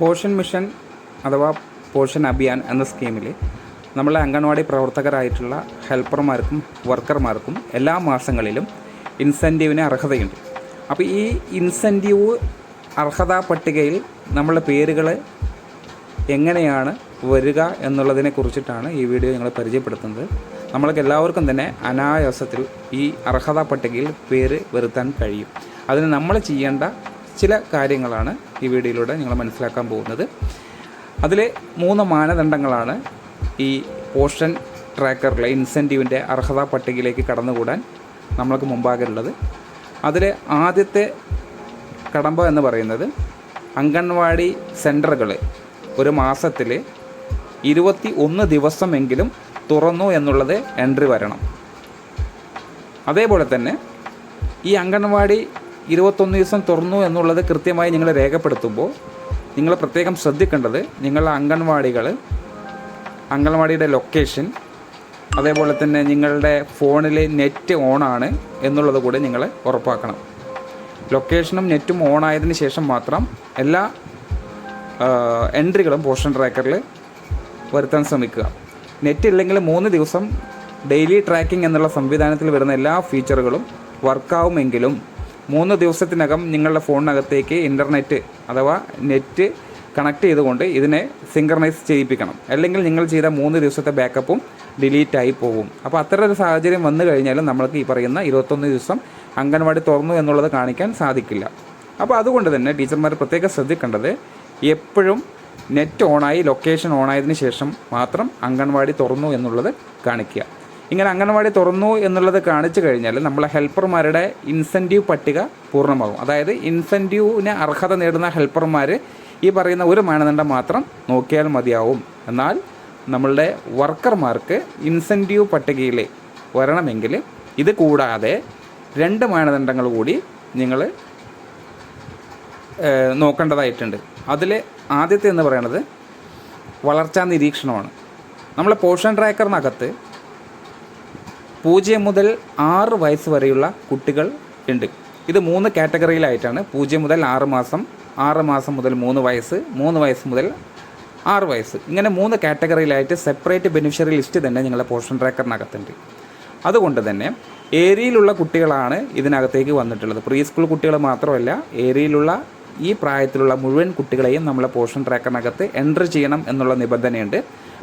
Portion mission അഥവാ പോഷൻ അഭിയാൻ എന്ന സ്കീമിൽ നമ്മളെ അംഗൻവാടി പ്രവർത്തകരായിട്ടുള്ള ഹെൽപ്പർമാർക്കും വർക്കർമാർക്കും എല്ലാ മാസങ്ങളിലും ഇൻസെന്റീവിന് അർഹതയുണ്ട്. അപ്പോൾ ഈ ഇൻസെന്റീവ് അർഹതാ പട്ടികയിൽ നമ്മളെ പേരുകൾ എങ്ങനെയാണ് വരിക എന്നുള്ളതിനെ കുറിച്ചിട്ടാണ് ഈ വീഡിയോ ഞങ്ങൾ പരിചയപ്പെടുത്തുന്നത്. നമ്മൾക്ക് എല്ലാവർക്കും തന്നെ അനായാസത്തിൽ ഈ അർഹതാ പട്ടികയിൽ പേര് വരുത്താൻ കഴിയും. അതിന് നമ്മൾ ചെയ്യേണ്ട ചില കാര്യങ്ങളാണ് ഈ വീഡിയോയിലൂടെ നിങ്ങൾ മനസ്സിലാക്കാൻ പോകുന്നത്. അതിലെ മൂന്ന് മാനദണ്ഡങ്ങളാണ് ഈ പോഷൻ ട്രാക്കറിലെ ഇൻസെന്റീവിന്റെ അർഹതാ പട്ടികയിലേക്ക് കടന്നുകൂടാൻ നമ്മൾക്ക് മുമ്പാകെ ഉള്ളത് അതിൽ ആദ്യത്തെ കടമ്പ എന്ന് പറയുന്നത് അംഗൻവാടി സെന്ററുകൾ ഒരു മാസത്തിൽ ഇരുപത്തി ഒന്ന് ദിവസമെങ്കിലും തുറന്നു എന്നുള്ളത് എൻട്രി വരണം. അതേപോലെ തന്നെ ഈ അംഗൻവാടി ഇരുപത്തൊന്ന് ദിവസം തുറന്നു എന്നുള്ളത് കൃത്യമായി നിങ്ങൾ രേഖപ്പെടുത്തുമ്പോൾ നിങ്ങൾ പ്രത്യേകം ശ്രദ്ധിക്കേണ്ടത് നിങ്ങളുടെ അംഗൻവാടികൾ അംഗൻവാടിയുടെ ലൊക്കേഷൻ അതേപോലെ തന്നെ നിങ്ങളുടെ ഫോണിൽ നെറ്റ് ഓണാണ് എന്നുള്ളത് കൂടി നിങ്ങൾ ഉറപ്പാക്കണം. ലൊക്കേഷനും നെറ്റും ഓൺ ആയതിന് ശേഷം മാത്രം എല്ലാ എൻട്രികളും പോഷൻ ട്രാക്കറിൽ വരുത്താൻ ശ്രമിക്കുക. നെറ്റ് ഇല്ലെങ്കിൽ മൂന്ന് ദിവസം ഡെയിലി ട്രാക്കിംഗ് എന്നുള്ള സംവിധാനത്തിൽ വരുന്ന എല്ലാ ഫീച്ചറുകളും വർക്കാവുമെങ്കിലും മൂന്ന് ദിവസത്തിനകം നിങ്ങളുടെ ഫോണിനകത്തേക്ക് ഇന്റർനെറ്റ് അഥവാ നെറ്റ് കണക്ട് ചെയ്തുകൊണ്ട് ഇതിനെ സിങ്കർണൈസ് ചെയ്യിപ്പിക്കണം. അല്ലെങ്കിൽ നിങ്ങൾ ചെയ്ത മൂന്ന് ദിവസത്തെ ബാക്കപ്പും ഡിലീറ്റ് ആയി പോകും അപ്പോൾ അത്തരം ഒരു സാഹചര്യം വന്നു കഴിഞ്ഞാലും നമ്മൾക്ക് ഈ പറയുന്ന ഇരുപത്തൊന്ന് ദിവസം അംഗൻവാടി തുറന്നു എന്നുള്ളത് കാണിക്കാൻ സാധിക്കില്ല. അപ്പോൾ അതുകൊണ്ട് തന്നെ ടീച്ചർമാർ പ്രത്യേകം ശ്രദ്ധിക്കേണ്ടത് എപ്പോഴും നെറ്റ് ഓണായി ലൊക്കേഷൻ ഓണായതിനു ശേഷം മാത്രം അംഗൻവാടി തുറന്നു എന്നുള്ളത് കാണിക്കുക. ഇങ്ങനെ അംഗൻവാടി തുറന്നു എന്നുള്ളത് കാണിച്ചു കഴിഞ്ഞാൽ നമ്മളെ ഹെൽപ്പർമാരുടെ ഇൻസെന്റീവ് പട്ടിക പൂർണമാകും. അതായത് ഇൻസെന്റീവിന് അർഹത നേടുന്ന ഹെൽപ്പർമാർ ഈ പറയുന്ന ഒരു മാനദണ്ഡം മാത്രം നോക്കിയാൽ മതിയാവും. എന്നാൽ നമ്മളുടെ വർക്കർമാർക്ക് ഇൻസെന്റീവ് പട്ടികയിൽ വരണമെങ്കിൽ ഇത് കൂടാതെ രണ്ട് മാനദണ്ഡങ്ങൾ കൂടി നിങ്ങൾ നോക്കേണ്ടതായിട്ടുണ്ട്. അതിൽ ആദ്യത്തെ എന്ന് പറയുന്നത് വളർച്ചാ നിരീക്ഷണമാണ്. നമ്മളെ പോഷൻ ട്രാക്കറിനകത്ത് പൂജ്യം മുതൽ ആറ് വയസ്സ് വരെയുള്ള കുട്ടികൾ ഉണ്ട്. ഇത് മൂന്ന് കാറ്റഗറിയിലായിട്ടാണ്. പൂജ്യം മുതൽ ആറ് മാസം ആറ് മാസം മുതൽ മൂന്ന് വയസ്സ് മൂന്ന് വയസ്സ് മുതൽ ആറ് വയസ്സ്. ഇങ്ങനെ മൂന്ന് കാറ്റഗറിയിലായിട്ട് സെപ്പറേറ്റ് ബെനിഫിഷ്യറി ലിസ്റ്റ് തന്നെ നിങ്ങളുടെ പോഷൻ ട്രാക്കറിനകത്തുണ്ട്. അതുകൊണ്ട് തന്നെ ഏരിയയിലുള്ള കുട്ടികളാണ് ഇതിനകത്തേക്ക് വന്നിട്ടുള്ളത്. പ്രീ സ്കൂൾ കുട്ടികൾ മാത്രമല്ല ഏരിയയിലുള്ള ഈ പ്രായത്തിലുള്ള മുഴുവൻ കുട്ടികളെയും നമ്മളെ പോഷൻ ട്രാക്കറിനകത്ത് എൻട്രി ചെയ്യണം എന്നുള്ള നിബന്ധനയുണ്ട്.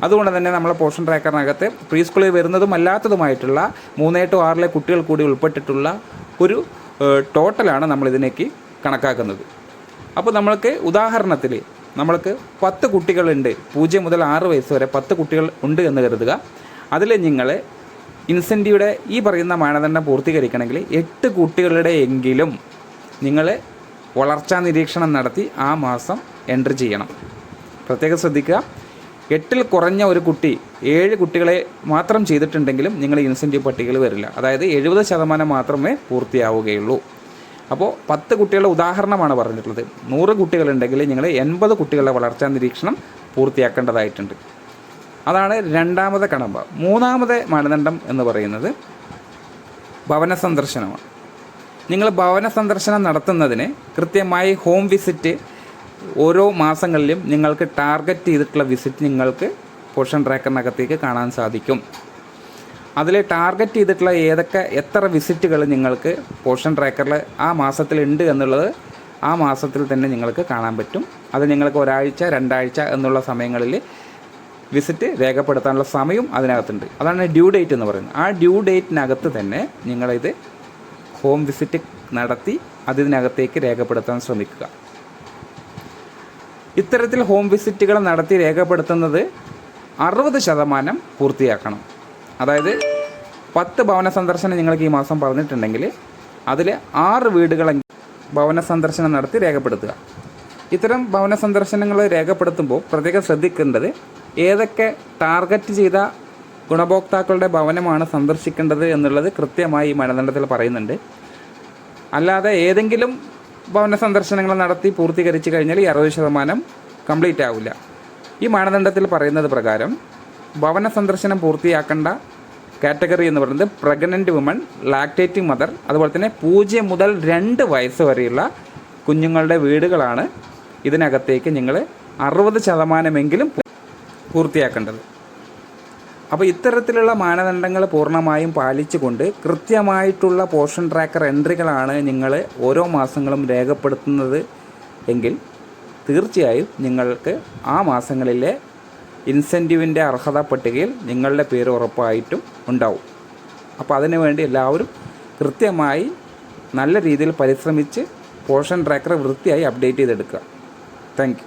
അതുകൊണ്ട് തന്നെ നമ്മളെ പോഷൻ ട്രാക്കറിനകത്ത് പ്രീ സ്കൂളിൽ വരുന്നതും അല്ലാത്തതുമായിട്ടുള്ള മൂന്നേ ടു ആറിലെ കുട്ടികൾ കൂടി ഉൾപ്പെട്ടിട്ടുള്ള ഒരു ടോട്ടലാണ് നമ്മളിതിനേക്ക് കണക്കാക്കുന്നത്. അപ്പോൾ നമ്മൾക്ക് ഉദാഹരണത്തിൽ നമ്മൾക്ക് പത്ത് കുട്ടികളുണ്ട്. പൂജ്യം മുതൽ ആറ് വയസ്സ് വരെ പത്ത് കുട്ടികൾ ഉണ്ട് എന്ന് കരുതുക. അതിൽ നിങ്ങൾ ഇൻസെന്റീവിടെ ഈ പറയുന്ന മാനദണ്ഡം പൂർത്തീകരിക്കണമെങ്കിൽ എട്ട് കുട്ടികളുടെ എങ്കിലും നിങ്ങൾ വളർച്ചാ നിരീക്ഷണം നടത്തി ആ മാസം എന്റർ ചെയ്യണം. പ്രത്യേകം ശ്രദ്ധിക്കുക. എട്ടിൽ കുറഞ്ഞ ഒരു കുട്ടി ഏഴ് കുട്ടികളെ മാത്രം ചെയ്തിട്ടുണ്ടെങ്കിലും നിങ്ങൾ ഇൻസെന്റീവ് പട്ടികയിൽ വരില്ല. അതായത് എഴുപത് ശതമാനം മാത്രമേ പൂർത്തിയാവുകയുള്ളൂ. അപ്പോൾ പത്ത് കുട്ടികളുടെ ഉദാഹരണമാണ് പറഞ്ഞിട്ടുള്ളത്. നൂറ് കുട്ടികളുണ്ടെങ്കിൽ നിങ്ങൾ എൺപത് കുട്ടികളുടെ വളർച്ചാ നിരീക്ഷണം പൂർത്തിയാക്കേണ്ടതായിട്ടുണ്ട്. അതാണ് രണ്ടാമത്തെ കടമ്പ. മൂന്നാമത്തെ മാനദണ്ഡം എന്ന് പറയുന്നത് ഭവന സന്ദർശനമാണ്. നിങ്ങൾ ഭവന സന്ദർശനം നടത്തുന്നതിന് കൃത്യമായി ഹോം വിസിറ്റ് ഓരോ മാസങ്ങളിലും നിങ്ങൾക്ക് ടാർഗറ്റ് ചെയ്തിട്ടുള്ള വിസിറ്റ് നിങ്ങൾക്ക് പോഷൻ ട്രാക്കറിനകത്തേക്ക് കാണാൻ സാധിക്കും. അതിൽ ടാർഗറ്റ് ചെയ്തിട്ടുള്ള ഏതൊക്കെ എത്ര വിസിറ്റുകൾ നിങ്ങൾക്ക് പോഷൻ ട്രാക്കറിൽ ആ മാസത്തിലുണ്ട് എന്നുള്ളത് ആ മാസത്തിൽ തന്നെ നിങ്ങൾക്ക് കാണാൻ പറ്റും. അത് നിങ്ങൾക്ക് ഒരാഴ്ച രണ്ടാഴ്ച എന്നുള്ള സമയങ്ങളിൽ വിസിറ്റ് രേഖപ്പെടുത്താനുള്ള സമയം അതിനകത്തുണ്ട്. അതാണ് ഡ്യൂ ഡേറ്റ് എന്ന് പറയുന്നത്. ആ ഡ്യൂ ഡേറ്റിനകത്ത് തന്നെ നിങ്ങളിത് ഹോം വിസിറ്റ് നടത്തി അതിനകത്തേക്ക് രേഖപ്പെടുത്താൻ ശ്രമിക്കുക. ഇത്തരത്തിൽ ഹോം വിസിറ്റുകൾ നടത്തി രേഖപ്പെടുത്തുന്നത് അറുപത് ശതമാനം പൂർത്തിയാക്കണം. അതായത് പത്ത് ഭവന സന്ദർശനം നിങ്ങൾക്ക് ഈ മാസം പറഞ്ഞിട്ടുണ്ടെങ്കിൽ അതിൽ ആറ് വീടുകളെങ്കിലും ഭവന സന്ദർശനം നടത്തി രേഖപ്പെടുത്തുക. ഇത്തരം ഭവന സന്ദർശനങ്ങൾ രേഖപ്പെടുത്തുമ്പോൾ പ്രത്യേകം ശ്രദ്ധിക്കേണ്ടത് ഏതൊക്കെ ടാർഗറ്റ് ചെയ്ത ഗുണഭോക്താക്കളുടെ ഭവനമാണ് സന്ദർശിക്കേണ്ടത് എന്നുള്ളത് കൃത്യമായി ഈ മാനദണ്ഡത്തിൽ പറയുന്നുണ്ട്. അല്ലാതെ ഏതെങ്കിലും ഭവന സന്ദർശനങ്ങൾ നടത്തി പൂർത്തീകരിച്ചു കഴിഞ്ഞാൽ ഈ അറുപത് ശതമാനം കംപ്ലീറ്റ് ആവില്ല ഈ മാനദണ്ഡത്തിൽ പറയുന്നത് പ്രകാരം ഭവന സന്ദർശനം പൂർത്തിയാക്കേണ്ട കാറ്റഗറി എന്ന് പറയുന്നത് പ്രഗ്നന്റ് വുമൺ ലാക്ടേറ്റിംഗ് മദർ അതുപോലെ തന്നെ പൂജ്യം മുതൽ രണ്ട് വയസ്സ് വരെയുള്ള കുഞ്ഞുങ്ങളുടെ വീടുകളാണ് ഇതിനകത്തേക്ക് നിങ്ങൾ അറുപത് ശതമാനമെങ്കിലും പൂർത്തിയാക്കേണ്ടത്. അപ്പോൾ ഇത്തരത്തിലുള്ള മാനദണ്ഡങ്ങൾ പൂർണമായും പാലിച്ചുകൊണ്ട് കൃത്യമായിട്ടുള്ള പോർഷൻ ട്രാക്കർ എൻട്രികളാണ് നിങ്ങൾ ഓരോ മാസങ്ങളും രേഖപ്പെടുത്തുന്നത് എങ്കിൽ തീർച്ചയായും നിങ്ങൾക്ക് ആ മാസങ്ങളിലെ ഇൻസെന്റീവിന്റെ അർഹത പട്ടികയിൽ നിങ്ങളുടെ പേര് ഉറപ്പായിട്ടും ഉണ്ടാവും. അപ്പോൾ അതിനു വേണ്ടി എല്ലാവരും കൃത്യമായി നല്ല രീതിയിൽ പരിശ്രമിച്ച് പോർഷൻ ട്രാക്കർ വൃത്തിയായി അപ്ഡേറ്റ് ചെയ്തെടുക്കുക. താങ്ക്